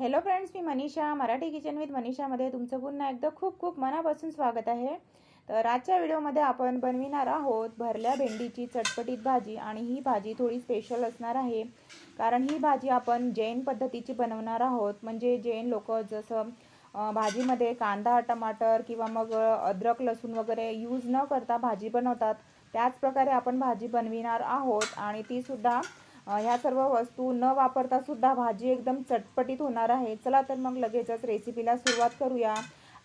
Hello friends मी Manisha Marathi kitchen with मनीषामध्ये तुमचं पुन्हा एकदा खूप खूप मनापासून स्वागत आहे. तर आजच्या व्हिडिओमध्ये आपण बनविणार आहोत भरल्या भेंडीची चटपटीत भाजी आणि ही भाजी थोडी स्पेशल असणार आहे. कारण ही भाजी आपण जैन पद्धतीची बनवणार आहोत. म्हणजे जैन लोक जसं भाजीमध्ये कांदा टमाटर किंवा मग अद्रक लसूण वगैरे यूज न करता भाजी बनवतात. त्याचप्रकारे आपण भाजी बनविणार आहोत आणि तीसुद्धा ह्या सर्व वस्तू न वापरता सुद्धा भाजी एकदम चटपटीत होणार आहे. चला तर मग लगेचच रेसिपीला सुरुवात करूया.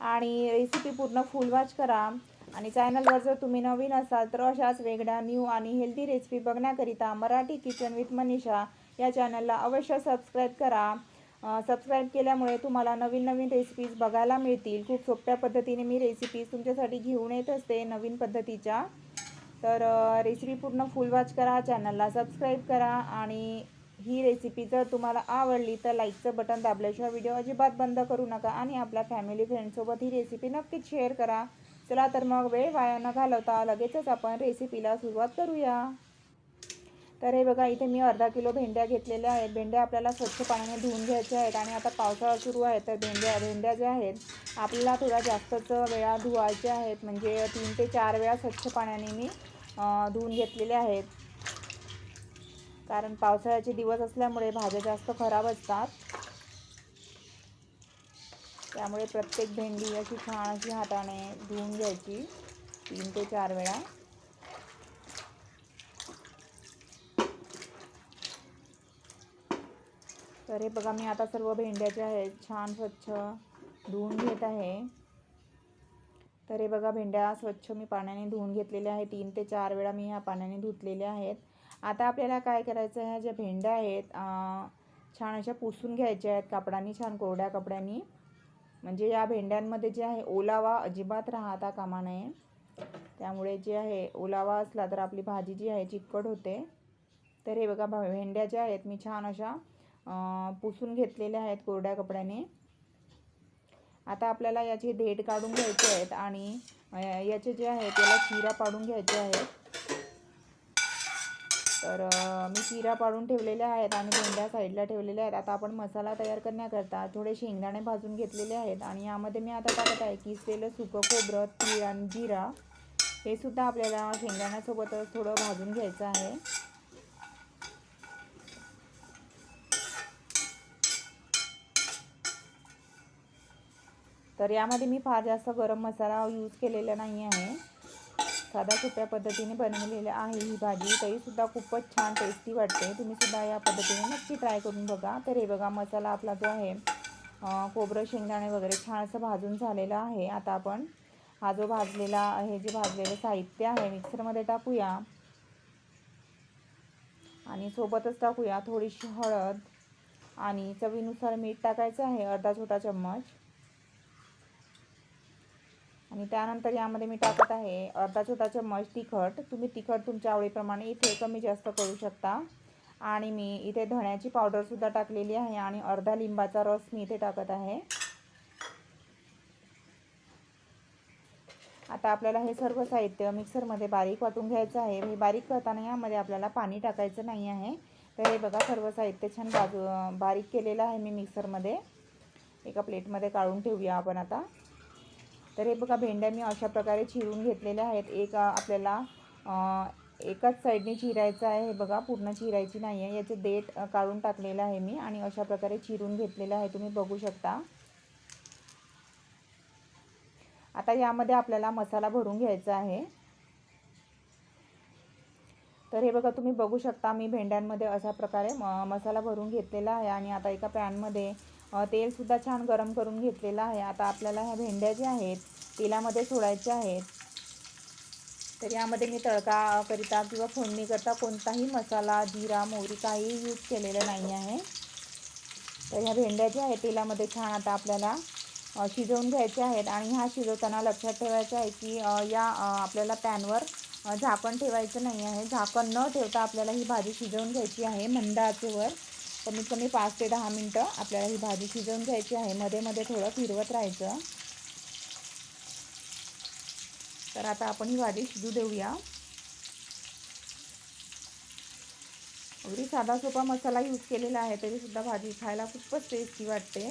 आणि रेसिपी पूर्ण फुल वॉच करा. आणि चॅनलवर जर तुम्ही नवीन असाल तर अशाच वेगळ्या न्यू आणि हेल्दी रेसिपी बघण्याकरिता मराठी किचन विथ मनीषा या चॅनलला अवश्य सबस्क्राईब करा. सबस्क्राईब केल्यामुळे तुम्हाला नवीन नवीन रेसिपीज बघायला मिळतील. खूप सोप्या पद्धतीने मी रेसिपीज तुमच्यासाठी घेऊन येत असते नवीन पद्धतीच्या. तर रेसिपी पूर्ण फुल वॉच करा चॅनलला सबस्क्राईब करा आणि ही रेसिपी जर तुम्हाला आवडली तर लाईकचं बटन दाबल्याशिवाय व्हिडिओ अजिबात बंद करू नका आणि आपल्या फॅमिली फ्रेंडसोबत ही रेसिपी नक्कीच शेअर करा. चला तर मग वेळ वाया न घालवता लगेचच आपण रेसिपीला सुरुवात करूया. तर हे बघा इथे मी अर्धा किलो भेंड्या घेतलेल्या आहेत. भेंड्या आपल्याला स्वच्छ पाण्याने धुवून घ्यायच्या आहेत आणि आता पावसाळा सुरू आहे तर भेंड्या भेंड्या ज्या आहेत आपल्याला थोड्या जास्तच वेळा धुवायच्या आहेत. म्हणजे तीन ते चार वेळा स्वच्छ पाण्याने मी धुवून घेतलेल्या आहेत. कारण पावसाळ्याचे दिवस असल्यामुळे भाज्या जास्त खराब असतात. त्यामुळे प्रत्येक भेंडी अशी छान अशी हाताने धुवून घ्यायची तीन ते चार वेळा. तर हे बघा मी आता सर्व भेंड्या ज्या आहेत. छान स्वच्छ धुवून घेत आहे. तर हे बघा भेंड्या स्वच्छ मी पाण्याने धुवून घेतलेल्या आहेत. तीन ते चार वेळा मी ह्या पाण्याने धुतलेल्या आहेत. आता आपल्याला काय करायचं आहे ह्या ज्या भेंड्या आहेत छान अशा पुसून घ्यायच्या आहेत. कापडाने छान कोरड्या कपड्यांनी. म्हणजे या भेंड्यांमध्ये जे आहे ओलावा अजिबात राहता कामा नये. त्यामुळे जे आहे ओलावा असला तर आपली भाजी जी आहे चिकट होते. तर हे बघा भेंड्या ज्या आहेत मी छान अशा पुसून घेतलेल्या आहेत कोरड्या कपड्याने. आता आपल्याला याचे देठ काढून घ्यायचे आहेत आणि याचे जे आहे त्याला चिरा पाडून घ्यायचे आहेत. तर मी चिरा पाडून ठेवलेल्या आहेत आणि भेंड्या साईडला ठेवलेल्या आहेत. आता आपण मसाला तयार करण्याकरता थोडे शेंगदाणे भाजून घेतलेले आहेत आणि यामध्ये मी आता टाकत आहे किसलेलं सुकं खोबरं तीळ आणि जिरा. हे सुद्धा आपल्याला शेंगदाण्यासोबतच थोडं भाजून घ्यायचं आहे. तर यामध्ये मी फार जास्त गरम मसाला यूज केलेला नाही आहे. साध्या सोप्या पद्धतीने बनवलेली आहे ही भाजी. तरीसुद्धा खूपच छान टेस्टी वाटते. तुम्ही सुद्धा या पद्धतीने नक्की ट्राय करून बघा. तर हे बघा मसाला आपला जो आहे कोबरं खोबरं शेंगदाणे वगैरे छान असं भाजून झालेलं आहे. आता आपण हा जो भाजलेला हे जे भाजलेलं साहित्य आहे मिक्सरमध्ये टाकूया. आणि सोबतच टाकूया थोडीशी हळद. आणि चवीनुसार मीठ टाकायचं आहे अर्धा छोटा चम्मच. आणि त्यानंतर यामध्ये मी टाकत आहे अर्धा छोटा चम्मच तिखट. तुम्ही तिखट तुमच्या आवडीप्रमाणे इथे कमी जास्त करू शकता. आणि मी इथे धण्याची पावडरसुद्धा टाकलेली आहे आणि अर्धा लिंबाचा रस मी इथे टाकत आहे. आता आपल्याला हे सर्व साहित्य मिक्सरमध्ये बारीक वाटून घ्यायचं आहे. हे बारीक करताना यामध्ये आपल्याला पाणी टाकायचं नाही आहे. तर हे बघा सर्व साहित्य छान बाजू बारीक केलेलं आहे मी मिक्सरमध्ये. एका प्लेटमध्ये काढून ठेवूया आपण आता. तर हे बघा भेंड्या मी अशा प्रकारे चिरून घेतलेल्या आहेत. एक आपल्याला एकाच साईडने चिरायचं आहे. हे बघा पूर्ण चिरायची नाही आहे. याचे देठ काढून टाकलेलं आहे मी आणि अशा प्रकारे चिरून घेतलेलं आहे. तुम्ही बघू शकता. आता यामध्ये आपल्याला मसाला भरून घ्यायचा आहे. तर हे बघा तुम्ही बघू शकता मी भेंड्यांमध्ये अशा प्रकारे म मसाला भरून घेतलेला आहे आणि आता एका पॅनमध्ये तेलसुद्धा छान गरम करून घेतलेलं आहे. आता आपल्याला ह्या भेंड्या ज्या आहेत तेलामध्ये सोडायच्या आहेत. तर यामध्ये मी तडका करिता किंवा फोडणीकरता कोणताही मसाला जिरा मोहरी काही यूज केलेलं नाही आहे. तर ह्या भेंड्या ज्या आहेत तेलामध्ये छान आता आपल्याला शिजवून घ्यायच्या आहेत आणि ह्या शिजवताना लक्षात ठेवायचं आहे की या आपल्याला पॅनवर झाकण ठेवायचं नाही आहे. झाकण न ठेवता आपल्याला ही भाजी शिजवून घ्यायची आहे मंद आचेवर कमीत कमी पाच ते दहा मिनटं आपल्याला ही भाजी शिजवून घ्यायची आहे. मध्ये मध्ये थोडं फिरवत राहायचं. तर आता आपण ही भाजी शिजू देऊया. अगदी साधा सोपा मसाला यूज केलेला आहे तरीसुद्धा भाजी खायला खूपच टेस्टी वाटते.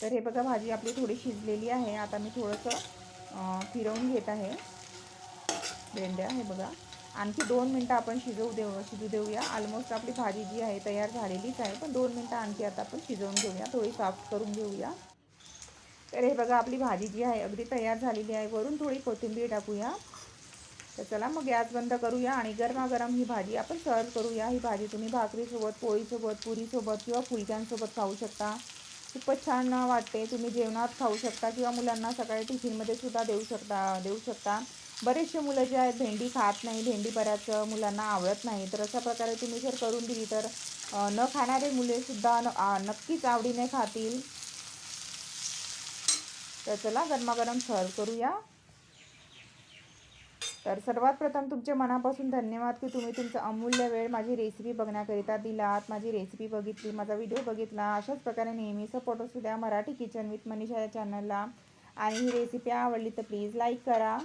तर हे बघा भाजी आपली थोडी शिजलेली आहे. आता मी थोडंसं फिरवून घेत आहे. भेंड्या हे बघा. आणखी दोन मिनटं आपण शिजवू देऊ शिजू देऊया ऑलमोस्ट आपली भाजी जी आहे तयार झालेलीच आहे. पण दोन मिनटं आणखी आता आपण शिजवून घेऊया. थोडी सॉफ्ट करून घेऊया. तर हे बघा आपली भाजी जी आहे अगदी तयार झालेली आहे. वरून थोडी कोथिंबीर टाकूया. तर चला मग गॅस बंद करूया आणि गरमागरम ही भाजी आपण सर्व करूया. ही भाजी तुम्ही भाकरीसोबत पोळीसोबत पुरीसोबत किंवा फुलक्यांसोबत खाऊ शकता. खूपच छान वाटते. तुम्ही जेवणात खाऊ शकता किंवा मुलांना सकाळी टिफिनमध्ये सुद्धा देऊ शकता देऊ शकता. बरेचसे मुलं जे आहेत भेंडी खात नाही. भेंडी बऱ्याच मुलांना आवडत नाही. तर अशा प्रकारे तुम्ही जर करून दिली तर न खाणारे मुलेसुद्धा न नक्कीच आवडीने खातील. तर चला गरमागरम सर्व करूया. तर सर्वात प्रथम तुमचे मनापासून धन्यवाद की तुम्ही तुमचा अमूल्य वेळ माझी रेसिपी बघण्याकरिता दिलात माझी रेसिपी बघितली माझा व्हिडिओ बघितला. अशाच प्रकारे नेहमी सपोर्ट असू द्या मराठी किचन विथ मनीषा या चॅनलला आणि ही रेसिपी आवडली तर प्लीज लाईक करा.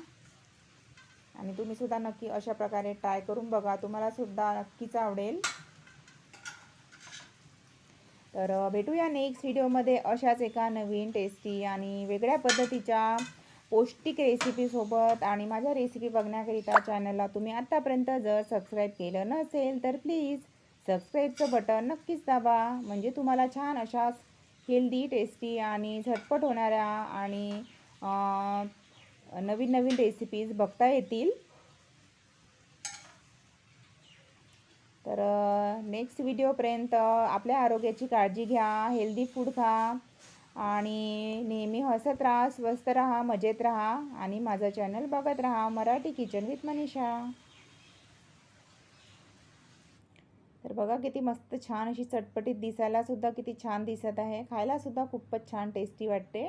आणि तुम्ही सुद्धा नक्की अशा प्रकारे ट्राय करून बघा. तुम्हाला सुद्धा नक्कीच आवडेल. तर भेटूया नेक्स्ट व्हिडिओमध्ये अशाच एका नवीन टेस्टी आणि वेगळ्या पद्धतीच्या पौष्टिक रेसिपीसोबत आणि माझ्या रेसिपी बघण्याकरिता चॅनलला तुम्ही आत्तापर्यंत जर सबस्क्राईब केलं नसेल तर प्लीज सबस्क्राईबचं बटन नक्कीच दाबा. म्हणजे तुम्हाला छान अशाच हेल्दी टेस्टी आणि झटपट होणाऱ्या आणि नवीन नवीन रेसिपीज बघता येतील. तर नेक्स्ट व्हिडिओपर्यंत आपल्या आरोग्याची काळजी घ्या हेल्दी फूड खा. आणि नेहमी हसत राहा स्वस्त राहा मजेत राहा आणि माझं चॅनल बघत राहा मराठी किचन विथ मनीषा. तर बघा किती मस्त छान अशी चटपटीत दिसायला सुद्धा किती छान दिसत आहे. खायला सुद्धा खूपच छान टेस्टी वाटते.